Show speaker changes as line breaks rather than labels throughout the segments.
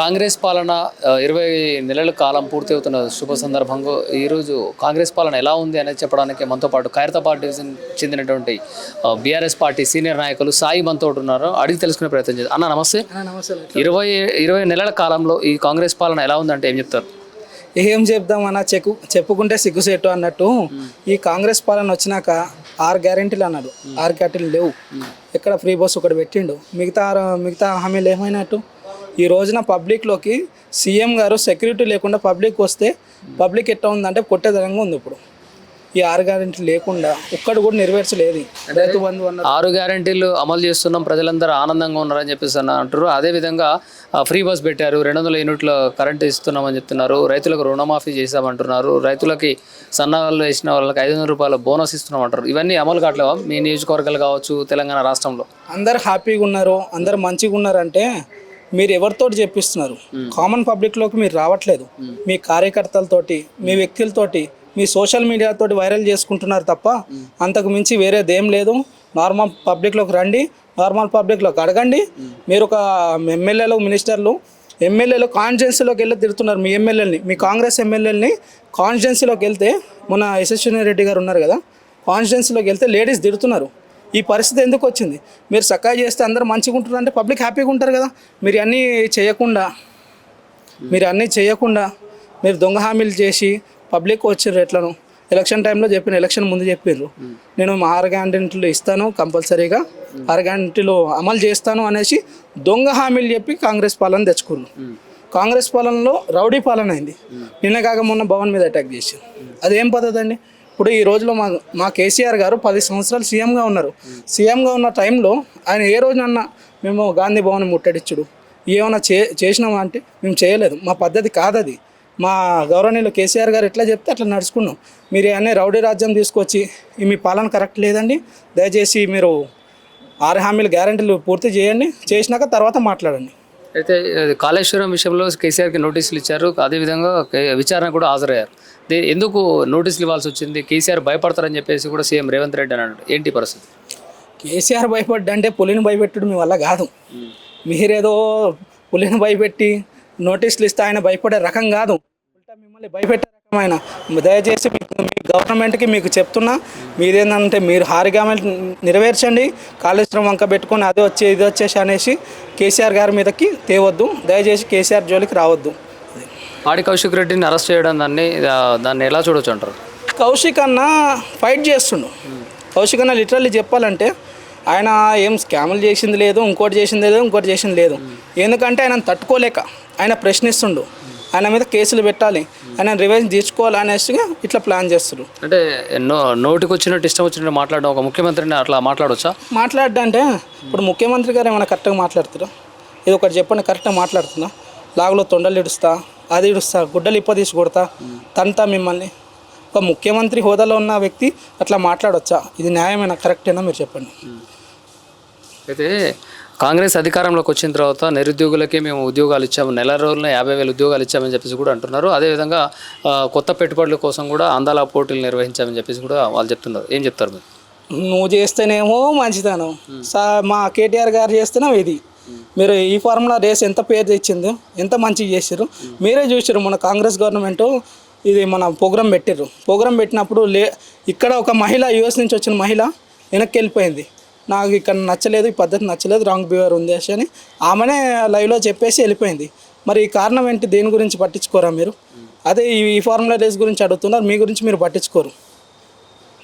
కాంగ్రెస్ పాలన ఇరవై నెలల కాలం పూర్తి అవుతున్న శుభ సందర్భంగా ఈరోజు కాంగ్రెస్ పాలన ఎలా ఉంది అనేది చెప్పడానికి మనతో పాటు ఖైరతాబాద్ డివిజన్ చెందినటువంటి బీఆర్ఎస్ పార్టీ సీనియర్ నాయకులు సాయి మనతో ఉన్నారు. అడిగి తెలుసుకునే ప్రయత్నం చేద్దాం. అన్న నమస్తే. ఇరవై ఇరవై నెలల కాలంలో ఈ కాంగ్రెస్ పాలన ఎలా ఉందంటే ఏం చెప్తారు?
ఏం చెప్దామన్నా చెక్కు చెప్పుకుంటే సిగ్గుసేటు అన్నట్టు. ఈ కాంగ్రెస్ పాలన వచ్చినాక ఆరు గ్యారెంటీలు అన్నాడు. ఆరు గ్యారెంటీలు లేవు. ఎక్కడ ఫ్రీ బస్ ఒకటి పెట్టిండు. మిగతా మిగతా హామీలు ఏమైనట్టు? ఈ రోజున పబ్లిక్లోకి సీఎం గారు సెక్యూరిటీ లేకుండా పబ్లిక్ వస్తే పబ్లిక్ ఎట్లా ఉందంటే కొట్టేదనంగా ఉంది ఇప్పుడు. ఈ ఆరు గ్యారెంటీ లేకుండా ఒక్కడు కూడా నెరవేర్చలేదు. రైతు బంధు అన్నారు
ఆరు గ్యారంటీలు అమలు చేస్తున్నాం ప్రజలందరూ ఆనందంగా ఉన్నారని చెప్పేసి అన్న అంటారు అదేవిధంగా ఫ్రీ బస్ పెట్టారు రెండు వందల యూనిట్ల కరెంట్ ఇస్తున్నామని చెప్తున్నారు. రైతులకు రుణమాఫీ చేశామంటున్నారు. రైతులకి సన్నాహాలు వేసిన వాళ్ళకి ఐదు వందల రూపాయల బోనస్ ఇస్తున్నామంటారు ఇవన్నీ అమలు కావట్లేవా? మీ నియోజకవర్గాలు కావచ్చు తెలంగాణ రాష్ట్రంలో.
అందరు హ్యాపీగా ఉన్నారు అందరు మంచిగా ఉన్నారంటే మీరు ఎవరితో చెప్పిస్తున్నారు కామన్ పబ్లిక్లోకి మీరు రావట్లేదు. మీ కార్యకర్తలతోటి మీ వ్యక్తులతోటి మీ సోషల్ మీడియాతోటి వైరల్ చేసుకుంటున్నారు తప్ప అంతకు మించి వేరేదేం లేదు. నార్మల్ పబ్లిక్లోకి రండి. నార్మల్ పబ్లిక్లోకి అడగండి. మీరు ఒక ఎమ్మెల్యేలు మినిస్టర్లు ఎమ్మెల్యేలు కాన్స్టిట్యున్సీలోకి వెళ్ళి తిడుతున్నారు మీ ఎమ్మెల్యేలని. మీ కాంగ్రెస్ ఎమ్మెల్యేలని కాన్స్టిట్యున్సీలోకి వెళ్తే మన యశస్విని రెడ్డి గారు ఉన్నారు కదా కాన్స్టిట్యున్సీలోకి వెళ్తే లేడీస్ తిడుతున్నారు. ఈ పరిస్థితి ఎందుకు వచ్చింది? మీరు చక్కగా చేస్తే అందరూ మంచిగా ఉంటారు అంటే పబ్లిక్ హ్యాపీగా ఉంటారు కదా. మీరు అన్నీ చేయకుండా మీరు అన్నీ చేయకుండా మీరు దొంగ హామీలు చేసి పబ్లిక్ వచ్చారు ఎట్లను. ఎలక్షన్ టైంలో చెప్పిన ఎలక్షన్ ముందు చెప్పారు నేను మా ఆరు ఇస్తాను కంపల్సరీగా. ఆరు అమలు చేస్తాను అనేసి దొంగ హామీలు చెప్పి కాంగ్రెస్ పాలన తెచ్చుకున్నారు కాంగ్రెస్ పాలనలో రౌడీ పాలన అయింది. నిన్న కాక మొన్న భవన్ మీద అటాక్ చేశారు అదేం పద్ధతి అండి? ఇప్పుడు ఈ రోజులో మా మా కేసీఆర్ గారు పది సంవత్సరాలు సీఎంగా ఉన్నారు. సీఎంగా ఉన్న టైంలో ఆయన ఏ రోజునన్నా మేము గాంధీ భవన్ ముట్టడిచ్చుడు. ఏమైనా చే చేసినామా అంటే మేము చేయలేదు. మా పద్ధతి కాదది. మా గౌరవనీయులు కేసీఆర్ గారు ఎట్లా చెప్తే అట్లా నడుచుకున్నాం. మీరు అన్నీ రౌడీ రాజ్యం తీసుకొచ్చి మీ పాలన కరెక్ట్ లేదండి. దయచేసి మీరు ఆరు హామీలు గ్యారంటీలు పూర్తి చేయండి. చేసినాక తర్వాత మాట్లాడండి.
అయితే కాళేశ్వరం విషయంలో కేసీఆర్కి నోటీసులు ఇచ్చారు. అదేవిధంగా విచారణ కూడా హాజరయ్యారు. ఎందుకు నోటీసులు ఇవ్వాల్సి వచ్చింది? కేసీఆర్ భయపడతారని చెప్పేసి కూడా సీఎం రేవంత్ రెడ్డి అన్నాడు. ఏంటి పరిస్థితి?
కేసీఆర్ భయపడ్డా అంటే పులిని భయపెట్టడం మీ వల్ల కాదు. మీరేదో పులిని భయపెట్టి నోటీసులు ఇస్తే ఆయన భయపడే రకం కాదు. మిమ్మల్ని భయపెట్టే రకం ఆయన దయచేసి మీకు మీ గవర్నమెంట్కి మీకు చెప్తున్నా మీదేంటంటే మీరు హారిగామెలు నెరవేర్చండి కాళేశ్వరం వంక పెట్టుకొని అది వచ్చి ఇది వచ్చేసి అనేసి కేసీఆర్ గారి మీదకి తేవద్దు దయచేసి కేసీఆర్ జోలికి రావద్దు.
పాడి కౌశిక్ రెడ్డిని అరెస్ట్ చేయడం దాన్ని దాన్ని ఎలా చూడొచ్చు అంటారు?
కౌశిక్ అన్న ఫైట్ చేస్తుండు. కౌశిక్ అన్న లిటరల్లీ చెప్పాలంటే ఆయన ఏం స్కాములు చేసింది లేదు ఇంకోటి చేసింది లేదు ఇంకోటి చేసింది లేదు. ఎందుకంటే ఆయన తట్టుకోలేక ఆయన ప్రశ్నిస్తుండు. ఆయన మీద కేసులు పెట్టాలి. ఆయన రివెంజ్ తీర్చుకోవాలి అనేసిగా ఇట్లా ప్లాన్ చేస్తారు
అంటే నో నోటికి వచ్చినట్టు ఇష్టం వచ్చినట్టు మాట్లాడడం ఒక ముఖ్యమంత్రిని అట్లా మాట్లాడవచ్చా
మాట్లాడంటే ఇప్పుడు ముఖ్యమంత్రి గారు ఏమైనా కరెక్ట్గా మాట్లాడుతారా ఇది ఒకటి చెప్పండి కరెక్ట్గా మాట్లాడుతున్నా లాగులో తొండలు ఇడుస్తా అది ఇడుస్తా గుడ్డలు ఇప్ప తీసి కొడతా తంతా మిమ్మల్ని. ఒక ముఖ్యమంత్రి హోదాలో ఉన్న వ్యక్తి అట్లా మాట్లాడొచ్చా? ఇది న్యాయమేనా కరెక్టేనా మీరు చెప్పండి.
అయితే కాంగ్రెస్ అధికారంలోకి వచ్చిన తర్వాత నిరుద్యోగులకి మేము ఉద్యోగాలు ఇచ్చాము. నెల రోజుల్లో యాభై వేలు ఉద్యోగాలు ఇచ్చామని చెప్పేసి కూడా అంటున్నారు. అదేవిధంగా కొత్త పెట్టుబడుల కోసం కూడా అందాల పోటీలు నిర్వహించామని చెప్పేసి కూడా వాళ్ళు చెప్తున్నారు. ఏం చెప్తారు మీరు?
నువ్వు చేస్తేనేమో మంచిదనం సా మా కేటీఆర్ గారు చేస్తేనే ఇది. మీరు ఈ ఫార్ములా రేస్ ఎంత పేరు తెచ్చింది? ఎంత మంచిగా చేసారు మీరే చూసారు మన కాంగ్రెస్ గవర్నమెంట్ ఇది మన ప్రోగ్రామ్ పెట్టారు ప్రోగ్రామ్ పెట్టినప్పుడు లే ఇక్కడ ఒక మహిళ యూఎస్ నుంచి వచ్చిన మహిళ వెనక్కి వెళ్ళిపోయింది. నాకు ఇక్కడ నచ్చలేదు ఈ పద్ధతి నచ్చలేదు రాంగ్ బిహేవియర్ ఉంది అని ఆమెనే లైవ్లో చెప్పేసి వెళ్ళిపోయింది. మరి ఈ కారణం ఏంటి? దేని గురించి పట్టించుకోరా మీరు? అదే ఈ ఫార్ములా రేస్ గురించి అడుగుతున్నారు మీ గురించి మీరు పట్టించుకోరు.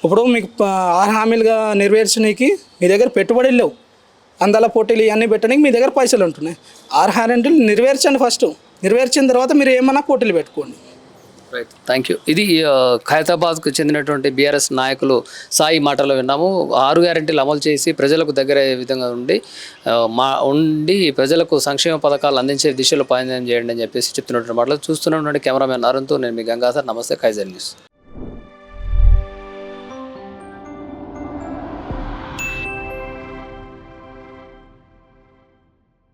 ఇప్పుడు మీకు ఆరు హామీలుగా నెరవేర్చడానికి మీ దగ్గర పెట్టుబడులు లేవు. అందాల పోటీలు ఇవన్నీ పెట్టడానికి మీ దగ్గర పైసలు ఉంటున్నాయి. ఆరు హామీలు నెరవేర్చండి ఫస్ట్ నెరవేర్చిన తర్వాత మీరు ఏమన్నా పోటీలు పెట్టుకోండి.
రైట్ థ్యాంక్ యూ ఇది ఖైరతాబాద్కు చెందినటువంటి బీఆర్ఎస్ నాయకులు సాయి మాటలు విన్నాము. ఆరు గ్యారెంటీలు అమలు చేసి ప్రజలకు దగ్గర విధంగా ఉండి మా ఉండి ప్రజలకు సంక్షేమ పథకాలు అందించే దిశలో పయనం చేయండి అని చెప్పేసి చెప్తున్నటువంటి మాటలు. చూస్తున్నటువంటి కెమెరామెన్ అరుణ్తో నేను మీ గంగాధర్. నమస్తే ఖైజర్ న్యూస్.